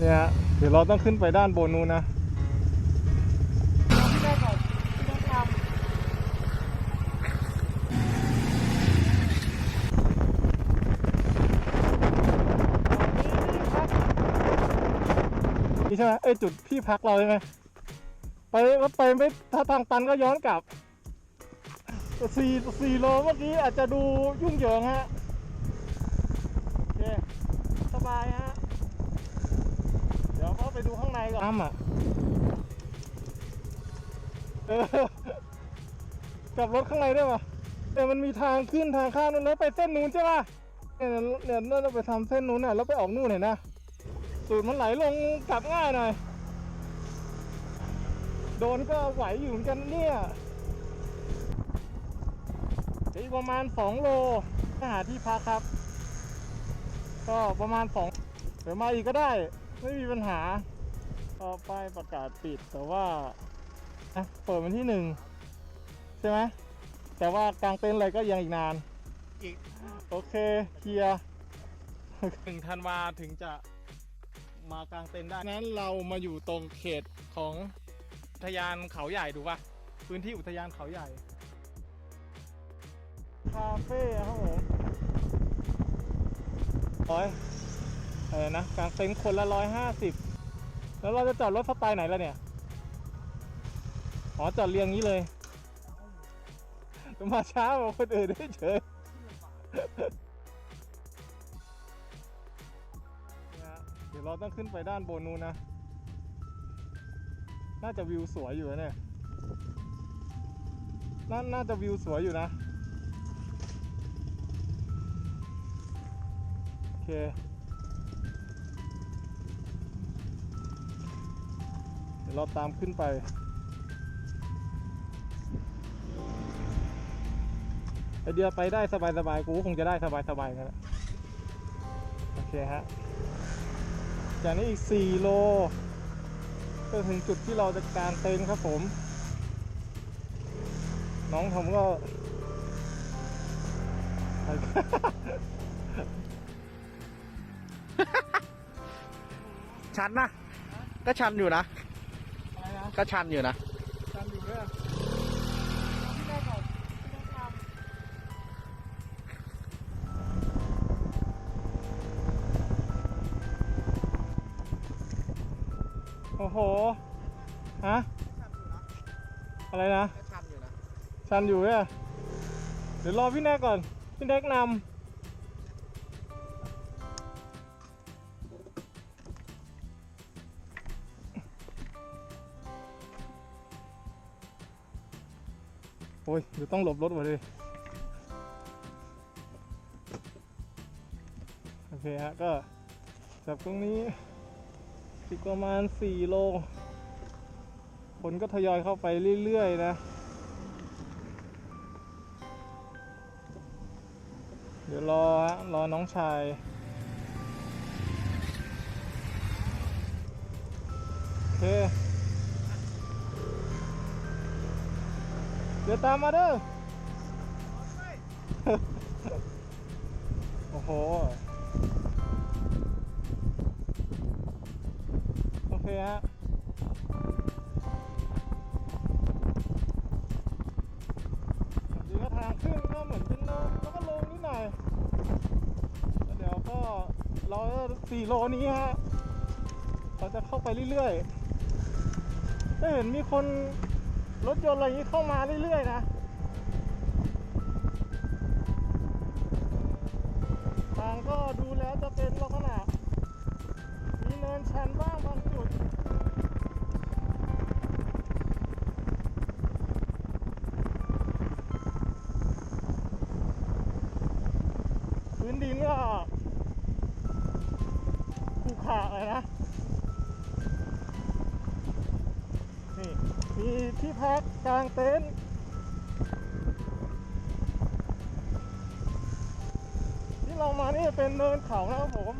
เนี่ยเดี๋ยวเราต้องขึ้นไปด้านบนนู้นนะนี่ใช่ไหมเอ้ยจุดที่พักเราใช่ไหมไปแล้วไปไม่ถ้าทางตันก็ย้อนกลับสี่สี่โลเมื่อกี้อาจจะดูยุ่งเหยิงฮะ โอเค สบายฮะ ดี๋ยวเขาไปดูข้างในก่อนน้ำอะเออกลับรถข้างในได้ปะแต่มันมีทางขึ้นทางข้ามนู้นแล้วไปเส้นนู้นใช่ปะเนี่ยเนี่ยเนี่ยเราไปทำเส้นนู้นน่ะแล้วไปออกนู่นเห็นนะสูตรมันไหลลงกลับง่ายหน่อย โดนก็ไหวอยู่เหมือนกันเนี่ยอีกประมาณ 2 โลถ้าหาที่พักครับ ก็ประมาณ2เดี๋ยวมาอีกก็ได้ ไม่มีปัญหา ก็ป้ายประกาศปิดแต่ว่าอะเปิดวันที่หนึ่งใช่ไหมแต่ว่ากลางเต็นท์อะไรก็ยังอีกนาน อีกโอเคเคลียร์ถึงธันวาถึงจะมากางเต็นท์ได้นั้นเรามาอยู่ตรงเขตของอุทยานเขาใหญ่ถูกป่ะพื้นที่อุทยานเขาใหญ่คาเฟ่ครับผมร้อยอะไรนะกางเต็นท์คนละร้อยห้าสิบ แล้วเราจะจอดรถสไตล์ไหนล่ะเนี่ย อ๋อจอดเรียงนี้เลย มาช้ากว่าคนอื่นได้เฉยนะฮะเดี๋ยวเราต้องขึ้นไปด้านบนนู้นนะ น่าจะวิวสวยอยู่นะเนี่ยนาน่าจะวิวสวยอยู่นะ โอเค เดี๋ยวเราตามขึ้นไป ไอเดียไปได้สบายๆ กูก็คงจะได้สบายๆกันแหละโอเคฮะ จากนี้อีก 4 โลก็ถึงจุดที่เราจะกางเต็นท์ครับผม น้องผมก็ชันนะ ก็ชันอยู่นะอะไรนะ ก็ชันอยู่นะจำอยู่ด้วยที่ได้ก่อนที่ได้ทโอ้โห ฮะ อะไรนะก็ชันอยู่นะ ชันอยู่เนี่ยเดี๋ยวรอพี่แนกก่อน พี่แนกนำ เดี๋ยวต้องหลบรถมาดิโอเคฮะ ก็จากตรงนี้อีกประมาณ 4 โล คนก็ทยอยเข้าไปเรื่อย ๆ นะ เดี๋ยวรอฮะ รอน้องชายโอเค เดี๋ยวตามมาเด้อโอ้โห โอเคฮะดีก็ทางขึ้นก็เหมือนเป็นเนินแล้วก็ลงนิดหน่อยแล้วเดี๋ยวก็เราสี่โลนี้ฮะ เราจะเข้าไปเรื่อยๆก็เห็นมีคน รถยนต์อะไรนี้เข้ามาเรื่อยๆนะทางก็ดูแล้วจะเป็นลักษณะมีเนินชันบ้างบางจุดพื้นดินก็ขรุขระเลยนะ นี่มีที่พักกลางเต็นท์ที่เรามานี่เป็นเนินเขานะครับผม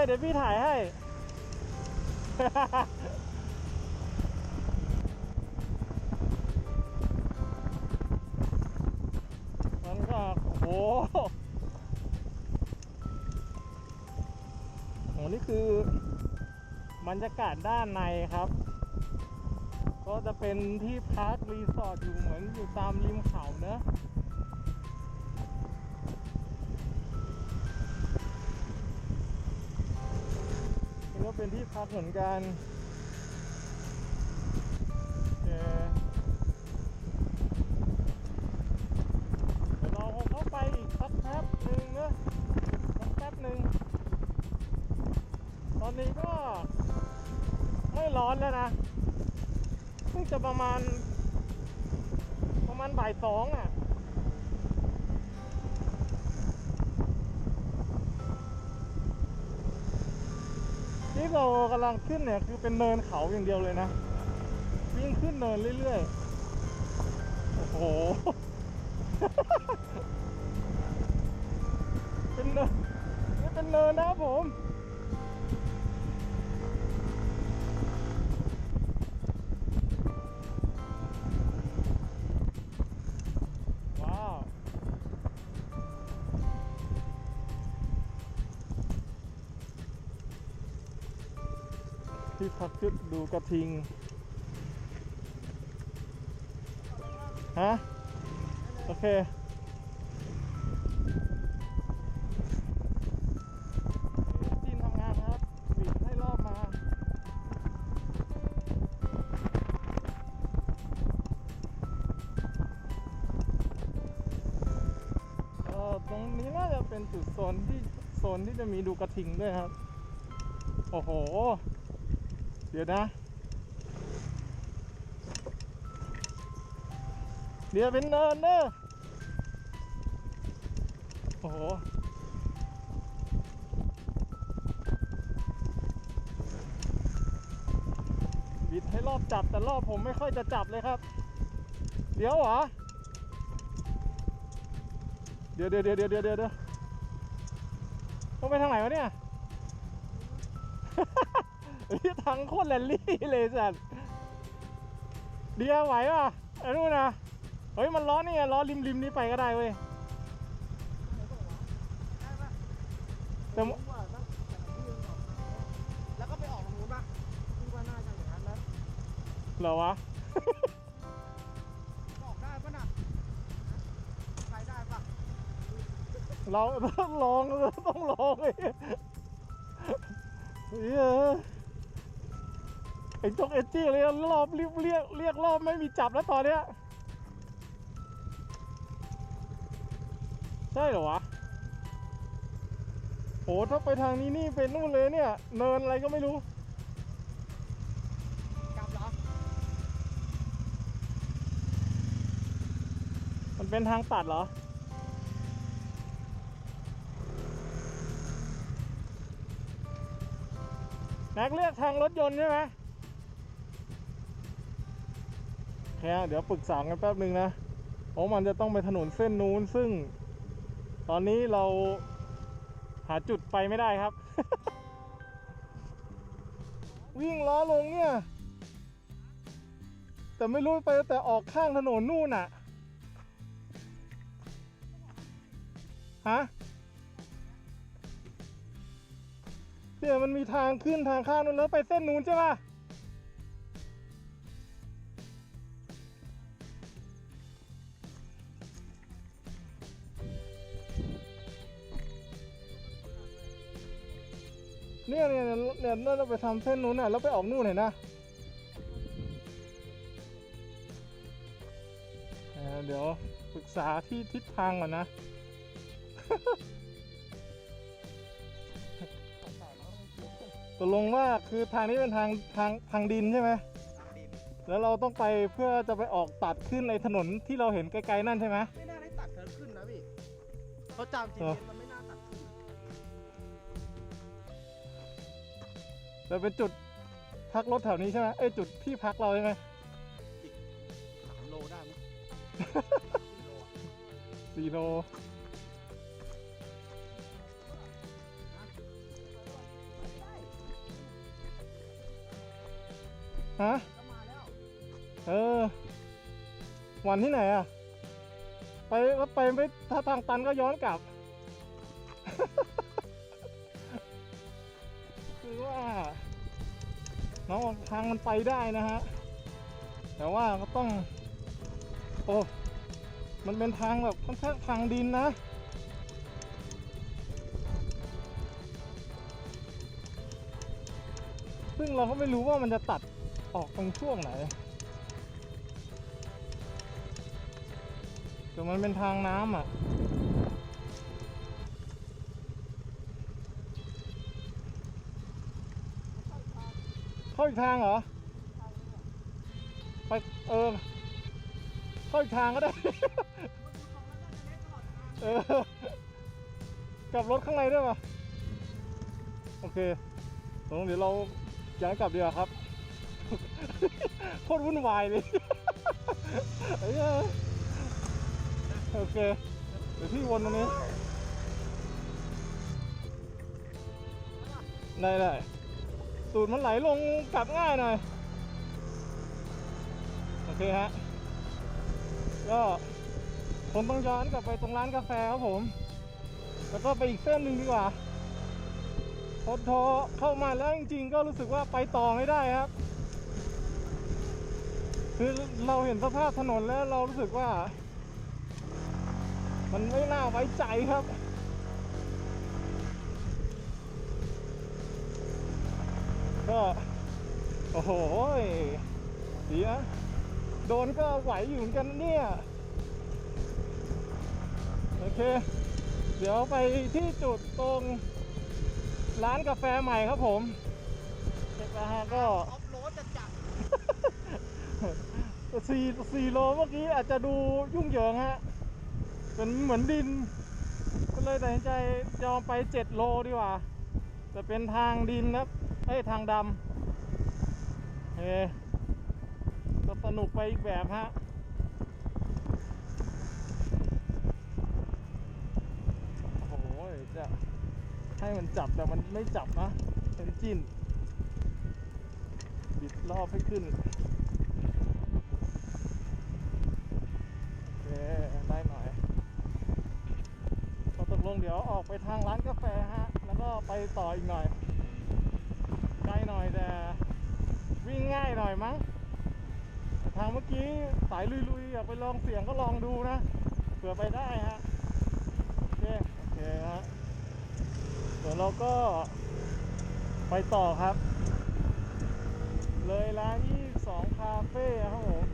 เลยเดี๋ยวพี่ถ่ายให้ มันก็โอ้โหโหนี่คือบรรยากาศด้านในครับ ก็จะเป็นที่พักรีสอร์ทอยู่เหมือนอยู่ตามริมเขาเนอะ ก็เป็นที่พักเหมือนกันำลังขึ้นเนี่ยคือเป็นเนินเขาอย่างเดียวเลยนะวิ่งขึ้นเนินเรื่อยๆ โอ้โห เป็นเนินนี่เป็นเนินนะผม กระทิง ฮะ โอเคจีนทำงานครับบีบให้รอบมาเอ่อตรงนี้น่าจะเป็นจุดโซนที่โซนที่จะมีดูกระทิงด้วยครับ โอ้โห เดี๋ยวนะ เดี๋ยวเป็นเนินเนอะโอ้โหบิดให้รอบจับแต่รอบผมไม่ค่อยจะจับเลยครับ เดี๋ยวเหรอ เดี๋ยวเดี๋ยวเดี๋ยวเดี๋ยวเดี๋ยวเดี๋ยวต้องไปทางไหนวะเนี่ยนี่ทางโคตรแรลลี่เลยสัตว์เดียวไหวป่ะไอ้นู่นนะ เฮ้ยมันล้อนี่ไงล้อริมริมนี้ไปก็ได้เว้ยแต่ผมว่าตั้งแต่ที่ยืนออกแล้วก็ไปออกตรงนู้นปะที่ว่าน่าจะอย่างนั้นนะเหรอวะออกได้ปะน่ะไปได้ปะเราต้องลองต้องลองเลยเฮ้ยไอ้จกเอจจี้เลยรอบเรียกเรียกเรียกรอบไม่มีจับแล้วตอนเนี้ย ช่เหรอวะโหถ้าไปทางนี้นี่เป็นนู่นเลยเนี่ย เนินอะไรก็ไม่รู้ กลับเหรอ มันเป็นทางตัดเหรอแม็กเลือกทางรถยนต์ใช่ไหมแค่เดี๋ยวปรึกษากันแป๊บหนึ่งนะ เพราะมันจะต้องไปถนนเส้นนู้นซึ่ง ตอนนี้เราหาจุดไปไม่ได้ครับ วิ่งล้อลงเนี่ย แต่ไม่รู้ไปแต่ออกข้างถนนนู่นน่ะฮะเนี่ยมันมีทางขึ้นทางข้างนู้นแล้วไปเส้นนู้นใช่ปะ เนี่ยเนี่ยเนี่ยเนี่ยเนี่ยเราไปทำเส้นนู้นน่ะแล้วไปออกนู่นเห็นนะเอ่อเดี๋ยวปรึกษาที่ทิศทางก่อนนะตกลงว่าคือทางนี้เป็นทางทางทางดินใช่ไหมทางดินแล้วเราต้องไปเพื่อจะไปออกตัดขึ้นในถนนที่เราเห็นไกลๆนั่นใช่ไหมไม่น่าได้ตัดเธอขึ้นนะพี่เขาจำจีเหรอมันไม่ จะเป็นจุดพักรถแถวนี้ใช่ไหมไอ้จุดที่พักเราใช่ไหมสามโลได้มั้สี่โลฮะเออหวันที่ไหนอะ ไปก็ไปไม่ถ้าทางตันก็ย้อนกลับ น้องทางมันไปได้นะฮะ แต่ว่าก็ต้อง โอ้ มันเป็นทางแบบค่อนข้างทางดินนะ ซึ่งเราก็ไม่รู้ว่ามันจะตัดออกตรงช่วงไหนแต่มันเป็นทางน้ำอะ เข้าอีกทางเหรอ ไปเออ เข้าอีกทางก็ได้ เออกลับรถข้างในได้ปะโอเคตรงเดี๋ยวเราย้ายกลับดีกว่าครับ โคตรวุ่นวายเลยเอ้ยโอเค เดี๋ยวพี่วนตรงนี้ ได้ได้ ตูดมันไหลลงกลับง่ายหน่อย โอเคฮะ ก็ผมต้องย้อนกลับไปตรงร้านกาแฟครับผม แล้วก็ไปอีกเส้นหนึ่งดีกว่าพอทอเข้ามาแล้วจริงๆ ก็รู้สึกว่าไปต่อไม่ได้ครับ คือเราเห็นสภาพถนนแล้วเรารู้สึกว่า มันไม่น่าไว้ใจครับ ก็ โอ้โหเสียโดนก็ไหวอยู่เหมือนกันเนี่ย โอเค เดี๋ยวไปที่จุดตรงร้านกาแฟใหม่ครับผมเช็คแล้วฮะก็ออฟโรดจะจัดสี่สี่โลเมื่อกี้อาจจะดูยุ่งเหยิงฮะเป็นเหมือนดิน ก็เลยตัดสินใจยอมไปเจ็ดโลดีกว่า แต่เป็นทางดินนะ เอ้ยทางดำเฮ้ก็สนุกไปอีกแบบฮะโอ้โหจะให้มันจับแต่มันไม่จับนะเป็นจิ้น บิดรอบให้ขึ้นโอเคได้หน่อยก็ตกลงเดี๋ยวออกไปทางร้านกาแฟฮะ แล้วก็ไปต่ออีกหน่อย หน่อยแต่วิ่งง่ายหน่อยมั้งทางเมื่อกี้สายลุยๆอยากไปลองเสียงก็ลองดูนะเผื่อไปได้ฮะโอเคโอเคฮะเดี๋ยวเราก็ไปต่อครับ เลยร้านยี่สองคาเฟ่ครับผม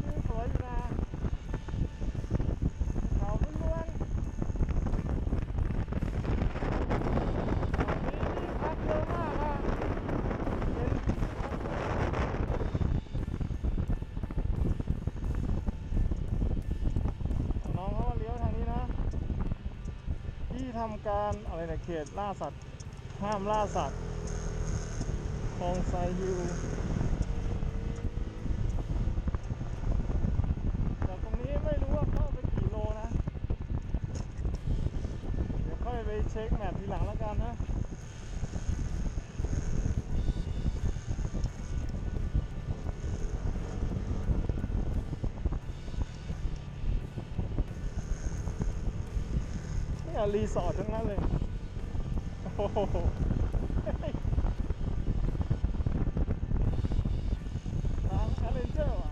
ชื่อสวยอยู่นะเขาล้วนๆนี่พักเยอะมากอะเป็นที่พักน้องเขามาเลี้ยวทางนี้นะ ทำการอะไรนะเขตล่าสัตว์ ห้ามล่าสัตว์คลองไซฮิ รีสอร์ททั้งนั้นเลย โอ้โหทางแอดเวนเจอร์ว่ะ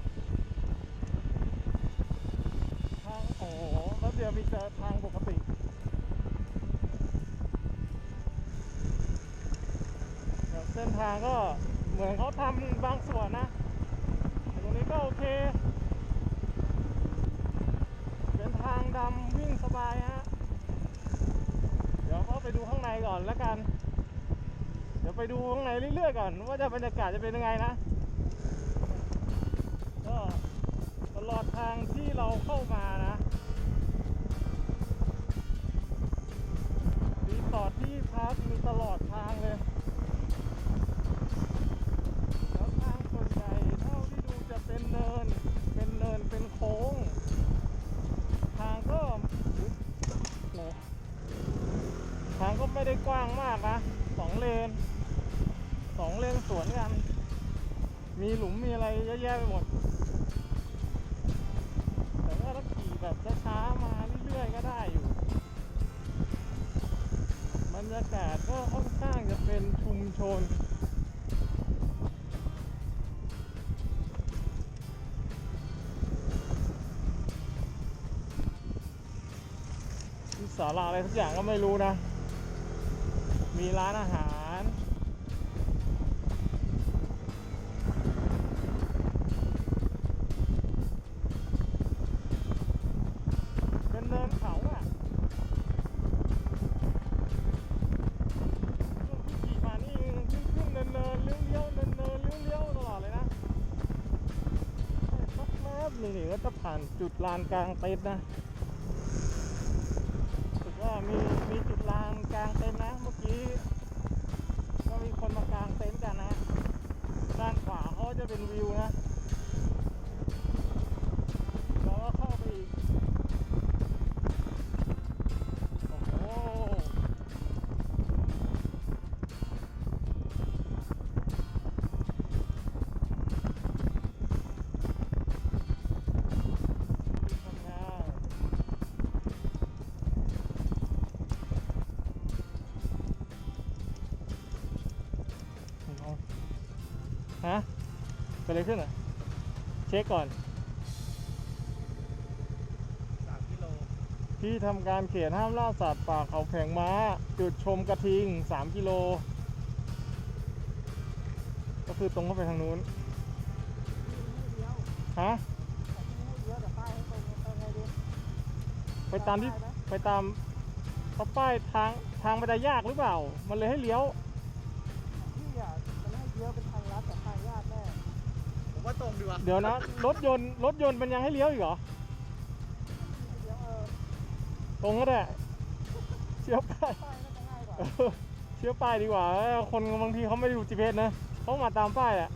ทาง โอ้โหแล้วเดี๋ยวมีแต่ทางปกติเส้นทางก็เหมือนเขาทำบางส่วนนะแต่ตรงนี้ก็โอเค เป็นทางดำวิ่งสบายฮะ เดี๋ยวก็ไปดูข้างในก่อนแล้วกัน เดูข้างในเรื่อยๆก่อน ว่าจะบรรยากาศจะเป็นยังไงนะ ก็ตลอดทางที่เราเข้ามานะรีสอร์ทที่พักมีตลอดทางเลยแล้วทางส่วนใหญ่เท่าที่ดูจะเป็นเนิน เป็นเนินเป็นโค้ง ทางก็อุ๊ยโหทางก็ไม่ได้กว้างมากนะสองเลน สองเลนสวนกัน มีหลุมมีอะไรเยอะแยะไปหมด แต่ว่าถ้าขี่แบบช้าๆมาเรื่อยๆก็ได้อยู่บรรยากาศก็ค่อนข้างจะเป็นชุมชนศาลาอะไรทุกอย่างก็ไม่รู้นะ มีร้านอาหาร สักแป๊บนี่นี่ก็จะผ่านจุดลานกลางเต็นท์นะรู้สึกว่ามีมีจุดลานกลางเต็นท์นะเมื่อกี้ก็มีคนมากลางเต็นท์กันนะ ด้านขวาเขาจะเป็นวิวนะ ช็คก่อนสามกิโลที่ทำการเขียนห้ามล่าสัตว์ป่าเขาแผงม้า จุดชมกระทิง 3 กิโล ก็คือตรงเข้าไปทางนู้นเลี้ยวฮะแต่ที่นี่ให้เลี้ยวแต่ป้ายให้ตรงไปไงดีไปตามที่ป้ยไหไปตามเขาป้ายทางทางไปได้ยากหรือเปล่า มันเลยให้เลี้ยว ว่าตรงดีกว่าเดี๋ยวนะ รถยนต์รถยนต์มันยังให้เลี้ยวอีกเหรอ ตรงก็ได้ เชื่อป้ายป้ายน่าจะง่ายว่าเออเชื่อป้ายดีกว่า คนบางทีเขาไม่ด้ดู GPS นะเขามาตามป้ายอะ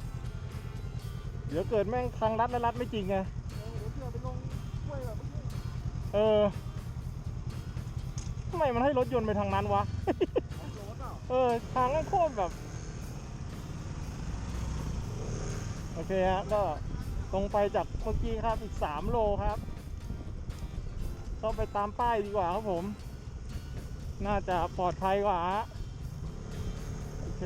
เดี๋ยวเกิดแม่งทางลัดและลัดไม่จริงไงเออไปลงห้วยแบบเมื่อกี้เออทำไมมันให้รถยนต์ไปทางนั้นวะ เออ ทางนั้นโคตรแบบ โอเคฮะก็ตรงไปจากเมื่อกี้ครับอีก 3 โลครับ ก็ไปตามป้ายดีกว่าครับผม น่าจะปลอดภัยกว่าโอเค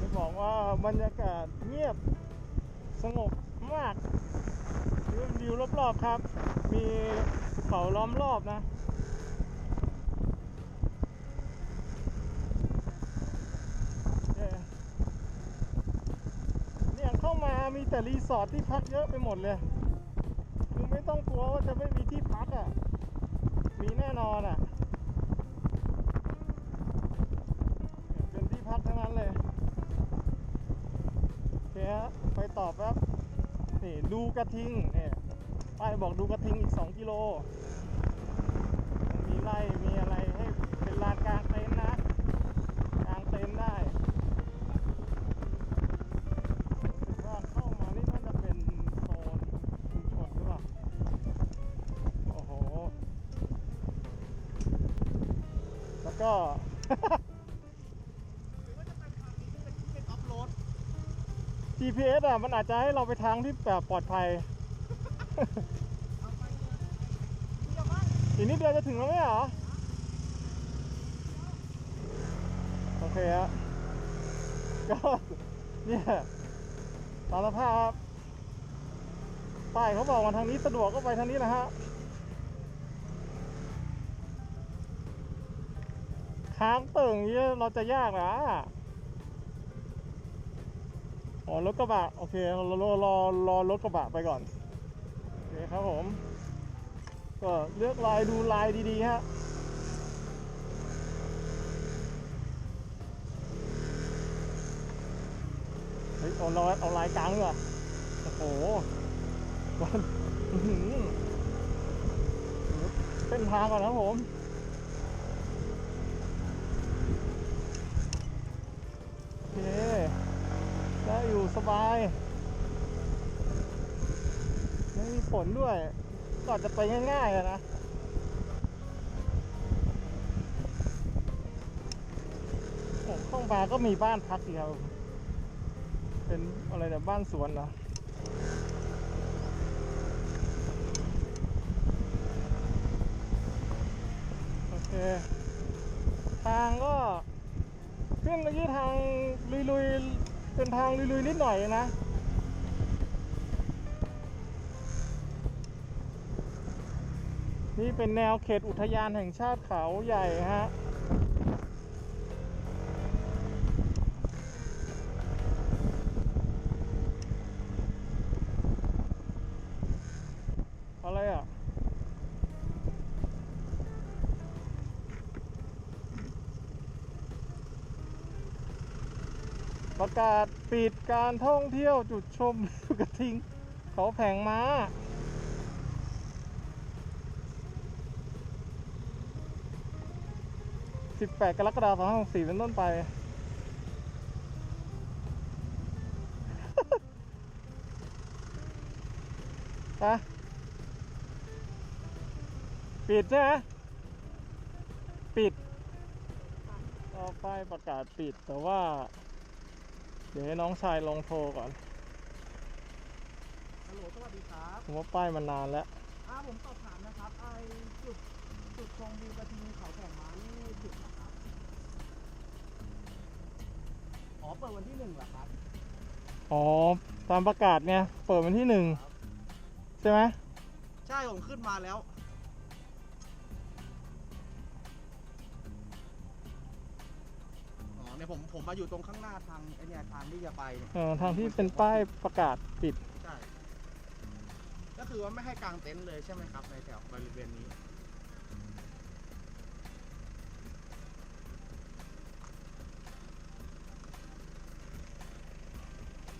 จะบอกว่าบรรยากาศเงียบสงบมากวิววิวรอบๆครับ มีภูเขาล้อมรอบนะ เนี่ยเนี่ยเข้ามามีแต่รีสอร์ทที่พักเยอะไปหมดเลยคือไม่ต้องกลัวว่าจะไม่มีที่พักอะ มีแน่นอนอะเนี่ยเป็นที่พักทั้งนั้นเลยโอเคฮะไปต่อแป๊บนี่ดูกระทิงเนี่ยป้ายบอกดูกระทิงอีก 2 กิโล มีไร่มีอะไร GPS อะ มันอาจจะให้เราไปทางที่แบบปลอดภัยเอาไปเลยเดี๋ยวบ้านอีกนิดเดียวจะถึงแล้วไหมเหรอ โอเคฮะ ก็เนี่ยตามสภาพป้ายเขาบอกมาทางนี้สะดวกก็ไปทางนี้นะฮะ ค้างเติ่งอย่างนี้เราจะยากนะ อ๋อรถกระบะโอเครอรอรอรถกระบะไปก่อนโอเคครับผม ก็เลือกลายดูลายดีๆฮะเฮ้ยเอาลายเอาลายกลางดีกว่าโอ้โหวันเส้นทางก่อนนะผมโอเค อยู่สบาย ไม่มีฝนด้วย ก็จะไปง่ายๆนะห้องบาก็มีบ้านพักเดียว เป็นอะไรเนี่บ้านสวนเหรอโอเค ทางก็ ขึ้นเมื่อกี้ทางลุยๆ เป็นทางลุยๆนิดหน่อยนะนี่เป็นแนวเขตอุทยานแห่งชาติเขาใหญ่ฮะ ประกาศปิดการท่องเที่ยวจุดชมกระทิง เขาแผงม้า 18 กรกฎาคม2564เป็นต้นไปไปปิดใช่ไหมปิด ต่อไปประกาศปิดแต่ว่า เดี๋ยวให้น้องชายลองโทรก่อนฮัลโหลสวัสดีครับผมว่าป้ายมันนานแล้วอ่าผมสอบถามนะครับไอจุดจุดชมวิวกระทิงเขาแผงม้านี่จุดไหนครับอ๋อเปิดวันที่หนึ่งเหรอครับอ๋อตามประกาศไงเปิดวันที่หนึ่งใช่ไหมใช่ผมขึ้นมาแล้ว ผมผมมาอยู่ตรงข้างหน้าทางไอเนี่ยทางที่จะไปเนี่ยเออทางที่เป็นป้ายประกาศปิด ใช่ก็คือว่าไม่ให้กางเต็นท์เลยใช่ไหมครับ ในแถวบริเวณนี้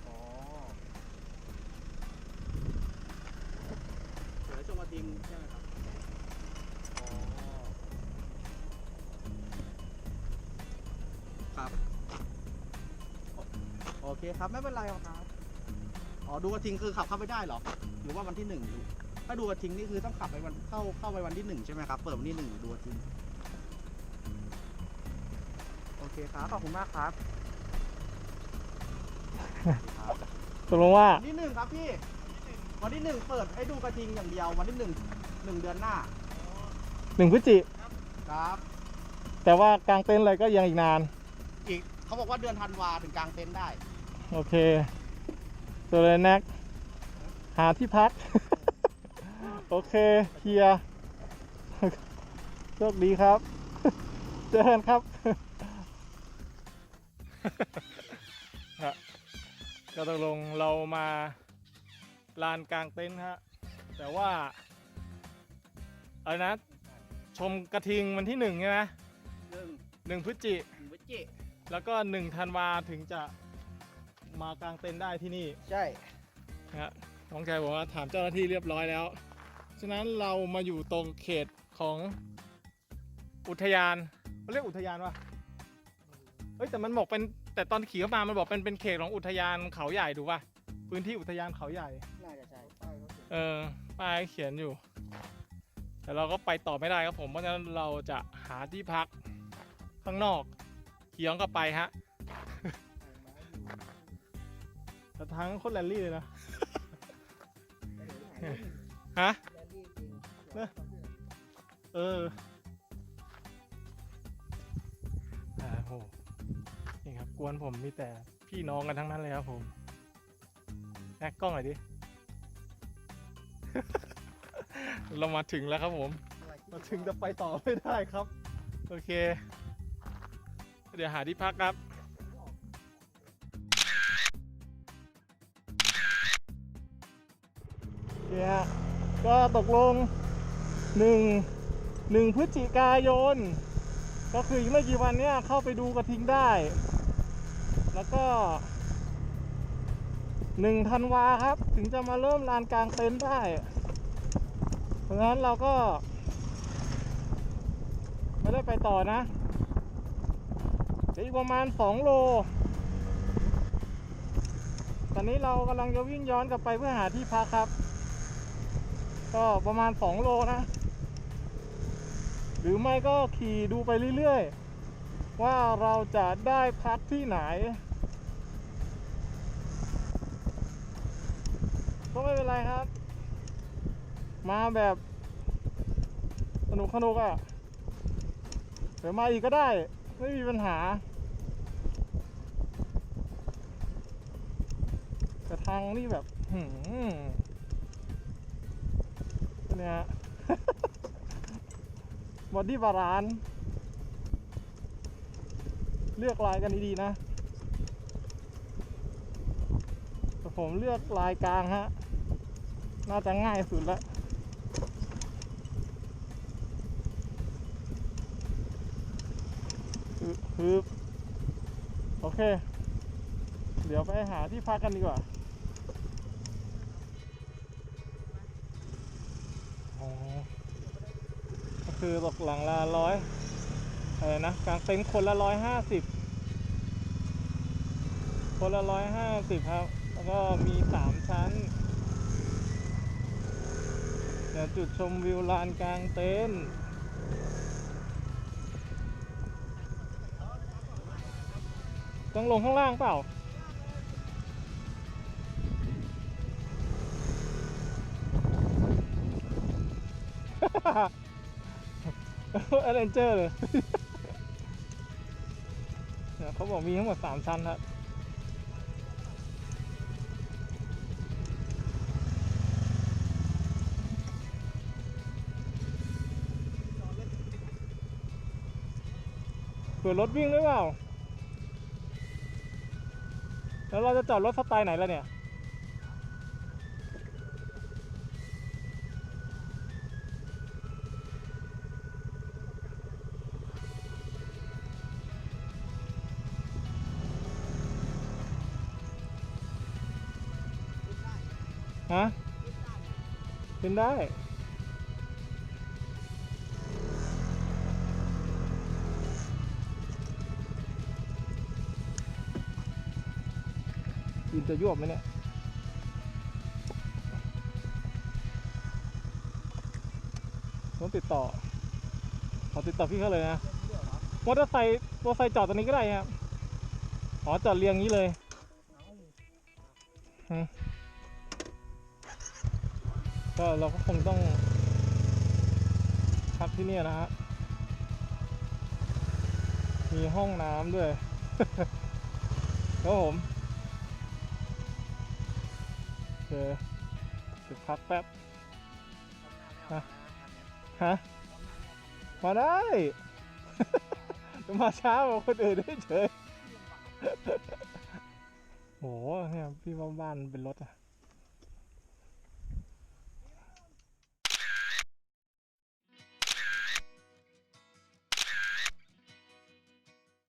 อ๋อเสือชมกระทิงใช่ไหมครับ เคครับไม่เป็นไรหรอกครับอ๋อดูกระทิงคือขับเข้าไปได้เหรอหรือว่าวันที่หนึ่งดูถ้าดูกระทิงนี่คือต้องขับไปวันเข้าเข้าไปวันที่หนึ่งใช่ไหมครับเปิดวันที่หนึ่งดูกระทิงโอเคครับขอบคุณมากครับครับตกลงว่าวันที่หนึ่งครับพี่วันที่หนึ่งเปิดให้ดูกระทิงอย่างเดียว วันที่หนึ่งหนึ่งเดือนหน้าหนึ่งพฤศจิ ครับ แต่ว่ากางเต็นท์อะไรก็ยังอีกนาน อีกเขาบอกว่าเดือนธันวาถึงกลางเต็นท์ได้ โอเคเจอเลยแน็กหาที่พัก โอเคเคลียร์โชคดีครับ เจอกันครับฮะก็ตกลงเรามาลานกลางเต็นท์ฮะ แต่ว่าอะไรนะ ชมกระทิงวันที่หนึ่งใช่ไหมหนึ่งหนึ่งพฤศจิหนึ่งวิจิ แล้วก็หนึ่งธันวาถึงจะ มากางเต็นท์ได้ที่นี่ใช่นะฮะน้องชายบอกว่าถามเจ้าหน้าที่เรียบร้อยแล้ว ฉะนั้นเรามาอยู่ตรงเขตของอุทยานเขาเรียกอุทยานวะเฮ้ยแต่มันบอกเป็นแต่ตอนขี่เข้ามามันบอกเป็นเป็นเขตของอุทยานเขาใหญ่ดูป่ะพื้นที่อุทยานเขาใหญ่ น่าจะใช่ป้ายเขาเขียนเออป้ายเขียนอยู่ แต่เราก็ไปต่อไม่ได้ครับผมเพราะฉะนั้นเราจะหาที่พักข้างนอกขี่ย้อนกลับไปฮะ แต่ทางโคตรแรลลี่เลยนะฮะเอออ่าโห นี่ครับ กวนผมมีแต่พี่น้องกันทั้งนั้นเลยครับผมแนกกล้องหน่อยดิ เรามาถึงแล้วครับผม มาถึงจะไปต่อไม่ได้ครับ โอเค เดี๋ยวหาที่พักครับ เนี่ยก็ตกลงหนึ่งหนึ่งพฤศจิกายน ก็คืออีกไม่กี่วันเนี้ยเข้าไปดูกระทิงได้ แล้วก็หนึ่งธันวาครับ ถึงจะมาเริ่มลานกลางเต็นท์ได้ เพราะฉะนั้นเราก็ ไม่ได้ไปต่อนะเดี๋ยวอีกประมาณ2โล ตอนนี้เรากำลังจะวิ่งย้อนกลับไปเพื่อหาที่พักครับ ก็ประมาณ 2 โลนะ หรือไม่ก็ขี่ดูไปเรื่อยๆ ว่าเราจะได้พักที่ไหน ก็ไม่เป็นไรครับ มาแบบสนุกสนุกอะ่ะเดี๋ยวมาอีกก็ได้ ไม่มีปัญหา แต่ทางนี่แบบหืม เนี่ยบอดี้บาลานเลือกลายกันดีๆนะแต่ผมเลือกลายกลางฮะ น่าจะง่ายสุดละคือคือโอเค เดี๋ยวไปหาที่พักกันดีกว่าอ๋อก็ คือตกหลังละร้อยอะไรนะกลางเต็นท์คนละร้อยห้าสิบคนละร้อยห้าสิบครับ แล้วก็มีสามชั้นเดี๋ยวจุดชมวิวลานกลางเต็นท์ต้องลงข้างล่างเปล่า เอเรนเจอร์เลยเขาบอกมีทั้งหมดสามชั้นครับเผื่อรถวิ่งหรือเปล่า แล้วเราจะจอดรถสไตล์ไหนล่ะเนี่ย ฮะเป็นได้ยินจะยวบไหมเนี่ยต้องติดต่อ ขอติดต่อพี่เขาเลยนะมอเตอร์ไซค์มอเตอร์ไซค์จอดตรงนี้ก็ได้ครับ อ๋อ จอดเรียงนี้เลย ก็เราก็คงต้องพักที่เนี่ยนะฮะ มีห้องน้ำด้วยครับผมโอเคเดี๋ยวพักแป๊บฮะมาได้จะมาช้ากว่าคนอื่นได้เฉยโหเนี่ยพี่ว่าบ้านเป็นรถอะ